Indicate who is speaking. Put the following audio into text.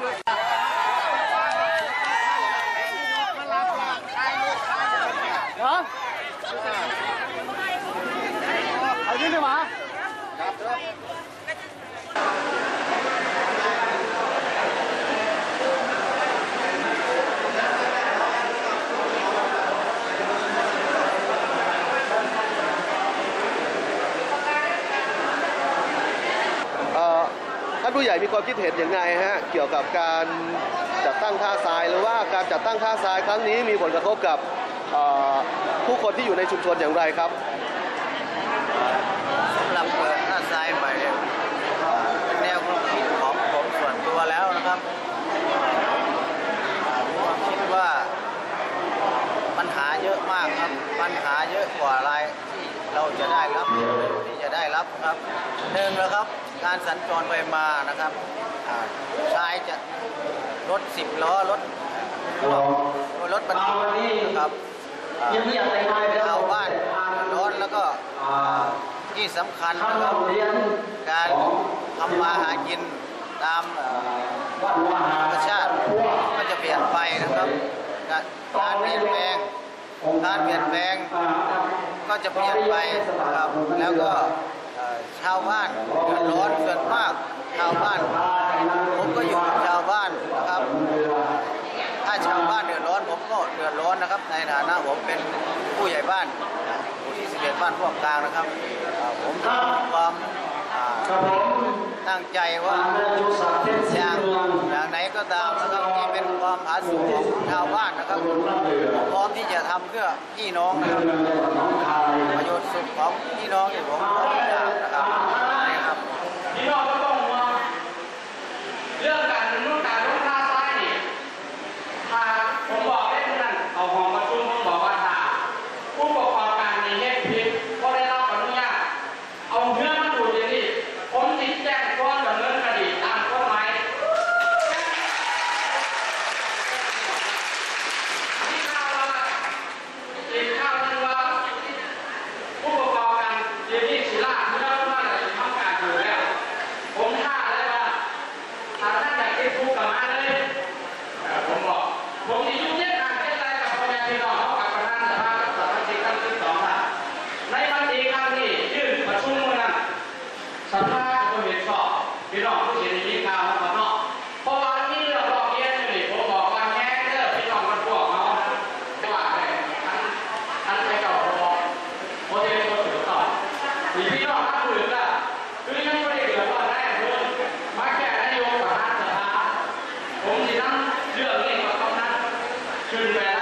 Speaker 1: เหรอเอายื่นเลยมา
Speaker 2: เอ่อท่านผู้ใหญ่มีความคิดเห็นอยังไงฮะเกี่ยวกับการจัดตั้งท่าทรายหรือว่าการจัดตั้งท่าทรายครั้งนี้มีผลกระทบกับผู้คนที่อยู่ในชุมชนอย่างไรครับ
Speaker 3: สำหรับเปิดหน้าซ้ายใหม่แนวความคิดของผมส่วนตัวแล้วนะครับอ่ามีความคิดว่าปัญหาเยอะมากครับปัญหาเยอะกว่าราย เราจะได้รับที่จะได้รับครับหนึ่งนะครับการสัญจรไปมานะครับอ่าชายจะรถสิบล้อรถพ่วงรถบรรทุกนะครับอ่าชาวบ้านร้อนแล้วก็ที่สำคัญนะครับการทำมาหากินตามเอ่อธรรมชาติก็จะเปลี่ยนไปนะครับ การการเปลี่ยนแปลงการเปลี่ยนแปลง ก็จะเปลี่ยนไปนะครับแล้วก็เอ่อชาวบ้านเดือดร้อนส่วนมากชาวบ้าน ผมก็อยู่กับชาวบ้านนะครับ ถ้าชาวบ้านเดือดร้อนผมก็เดือดร้อนนะครับ ในฐานะผมเป็นผู้ใหญ่บ้านหมู่ที่11บ้านพวกกลางนะครับอ่าผมมีความอ่าตั้งใจว่าอย่างอย่างไหนก็ตามนะครับที่เป็น ความผาสุกของชาวบ้านนะครับ พร้อมที่จะทำเพื่อพี่น้องนะครับประโยชน์สุขของพี่น้องที่ผมพร้อย่างนะครับนี่ครับ
Speaker 4: พี่น้องก็ต้องมาเรื่องการดำเนินการลดค่าไฟนี่ทาผ เรื่องเล่นมาเข้าท่านขึ้นไป